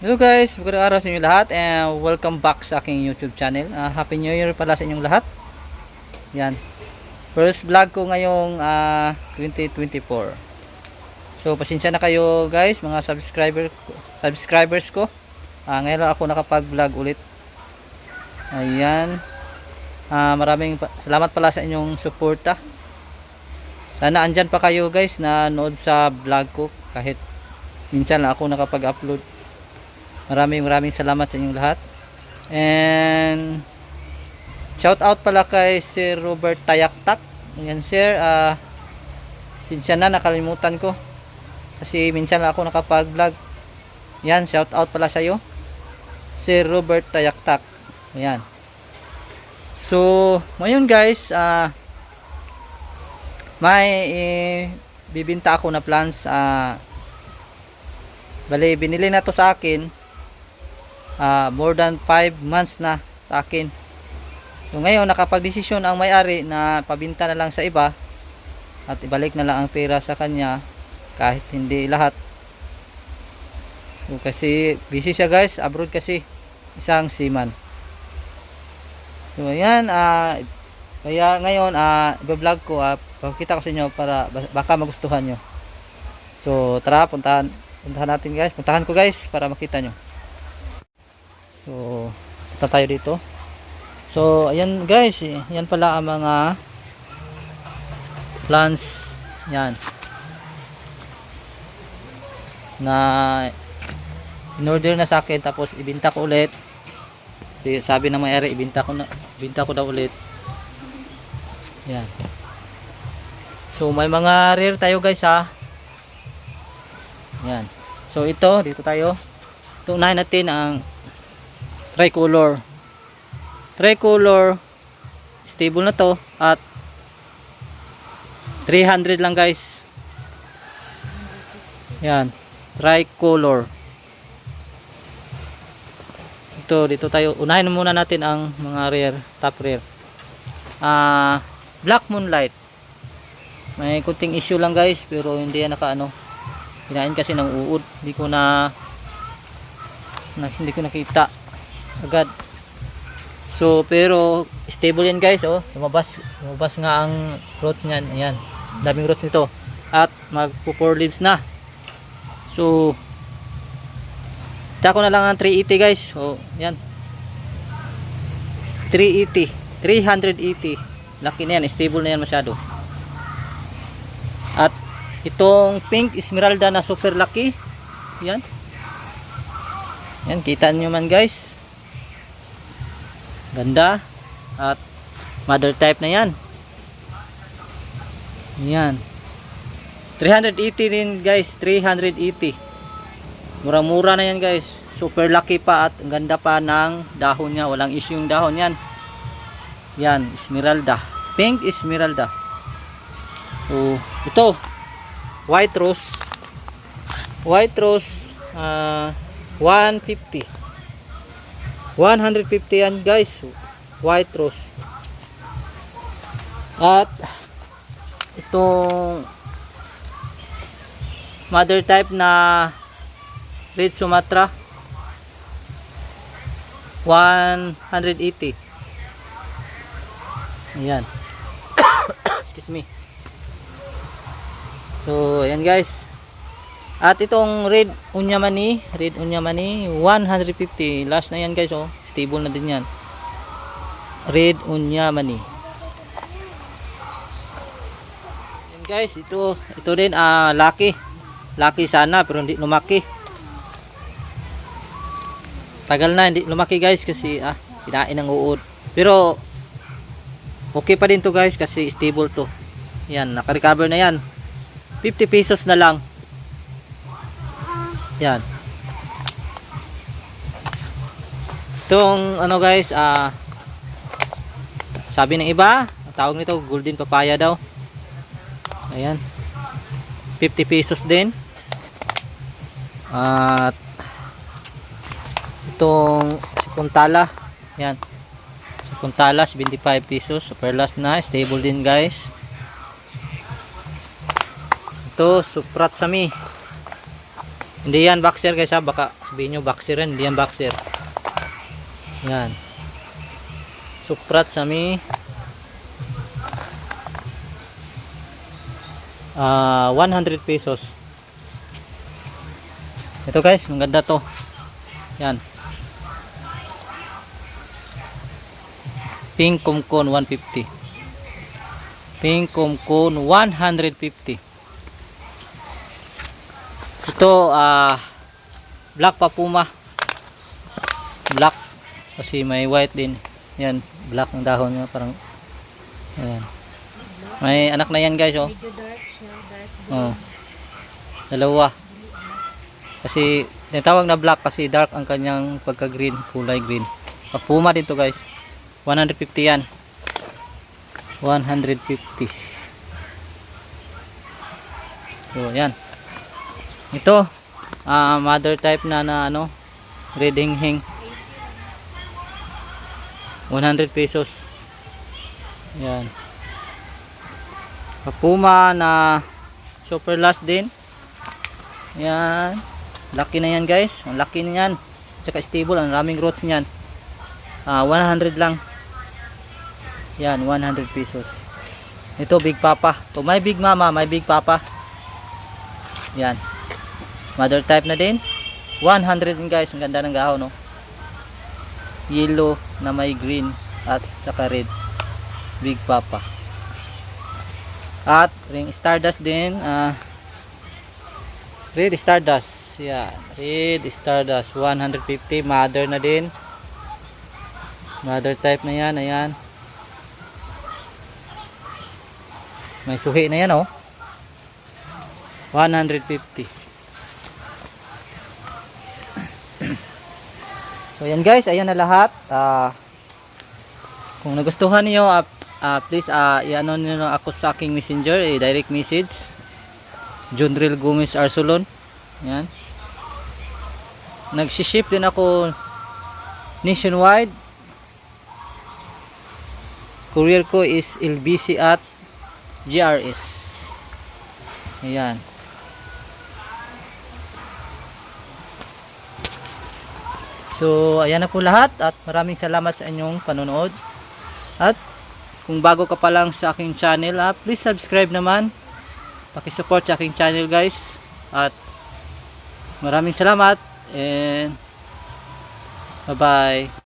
Hello guys, magandang araw sa inyo lahat and welcome back sa aking YouTube channel. Ah, Happy New Year pala sa inyong lahat. Yan. First vlog ko ngayong ah, 2024. So pasensya na kayo guys, mga subscriber subscribers ko. Ah, ngayon ako nakapag-vlog ulit. Ayan. Ah, maraming pa- salamat pala sa inyong suporta. Sana andyan pa kayo guys na nood sa vlog ko kahit minsan ako nakapag-upload. Maraming maraming salamat sa inyong lahat. And shout out pala kay Sir Robert Tayaktak. Yan sir, ah sinsya na nakalimutan ko. Kasi minsan ako nakapag-vlog. Yan, shout out pala sa iyo. Sir Robert Tayaktak. Ayan. So, ngayon guys, ah may eh, bibinta ako na plants ah Bali, binili na to sa akin ah, more than 5 months na sa akin. So ngayon, nakapag-desisyon ang may-ari na pabinta na lang sa iba at ibalik na lang ang pera sa kanya kahit hindi lahat. So kasi busy siya guys, abroad kasi isang seaman. So ayan, ah kaya ngayon, ah i-vlog ko, ah pakita ko sa inyo para ba- baka magustuhan nyo. So tara, puntahan, puntahan natin guys. Puntahan ko guys para makita nyo. So, punta tayo dito. So, ayan guys, eh, yan pala ang mga plants. Yan. Na in-order na sa akin tapos ibinta ko ulit. Sabi ng may-ari, ibinta ko na, ibinta ko daw ulit. Yan. So, may mga rare tayo guys ha. Yan. So, ito, dito tayo. Ito, unahin natin ang tricolor. Tricolor. Stable na to at 300 lang guys. Yan. Tricolor. Ito dito tayo. Unahin muna natin ang mga rear top rear. Ah black moonlight. May kunting issue lang guys pero hindi yan naka ano hinain kasi ng uod. Hindi ko na, na hindi ko nakita agad. So pero stable yan guys oh. Lumabas lumabas nga ang roots niyan. Ayan. Daming roots nito. At magpo 4 leaves na. So tako na lang ang 380 guys. So yan 380 380 laki na yan. Stable na yan masyado. At itong pink esmeralda na super laki. Yan yan kita nyo man guys ganda. At mother type na yan. Yan 380 din guys. 380 mura mura na yan guys. Super lucky pa at ang ganda pa ng dahon niya. Walang issue yung dahon yan yan esmeralda. Pink esmeralda. So ito. White rose. White rose ah 150 150 yan guys. White rose. At itong mother type na red sumatra. 180 ayan. Excuse me. So ayan guys at itong red unyamani, red unyamani 150. Last na yan guys oh. Stable na din yan. Red unyamani. Yan guys, ito ito din ah lucky. Lucky sana pero hindi lumaki. Tagal na hindi lumaki guys kasi ah kinain ng uod. Pero okay pa din to guys kasi stable to. Yan, naka-recover na yan. 50 pesos na lang. Yan. Itong ano guys, ah sabi ng iba, tawag nito golden papaya daw. Ayan. 50 pesos din. At itong sikuntala. Yan. Sikuntala 75 pesos. Super last na, stable din guys. Ito suprat sami. Hindi yan boxer guys ha. Baka sabihin nyo boxer yan. Hindi yan boxer. Yan. Suprat sa mi. Ah, 100 pesos. Ito guys, maganda to. Yan. Pink Kumkon 150. Pink Kumkon 150. Ito ah black pa puma. Black kasi may white din. Yan, black ang dahon niya parang Ayan. May anak na yan guys oh. Medyo dark siya, dark blue. Oh. Dalawa. Kasi tinatawag na black kasi dark ang kanyang pagka-green, kulay green. Papuma dito guys. 150 yan. 150. So, yan. Ito, ah mother type na na ano, red hing 100 pesos. Yan. Papuma na super last din. Yan. Laki na yan guys. Ang laki na yan. Tsaka stable. Ang raming roots niyan. Ah, 100 lang. Yan, 100 pesos. Ito big papa. To may big mama, may big papa. Yan. Mother type na din. 100 din guys. Ang ganda ng gaho no. Yellow na may green at saka red. Big papa. At ring stardust din. Ah, red stardust. Yan. Red stardust. 150. Mother na din. Mother type na yan. Ayan. May suhi na yan oh. 150. So yan guys, ayan na lahat. Ah kung nagustuhan niyo, ah, ah, please ah i-ano niyo ako sa aking messenger, eh, direct message. Junril Gomez Arsolon. Yan. Nagsi-ship din ako nationwide. Courier ko is LBC at GRS. Ayan. So, ayan na po lahat at maraming salamat sa inyong panonood. At kung bago ka pa lang sa aking channel, ah, please subscribe naman. Paki-support sa aking channel, guys. At maraming salamat and bye-bye.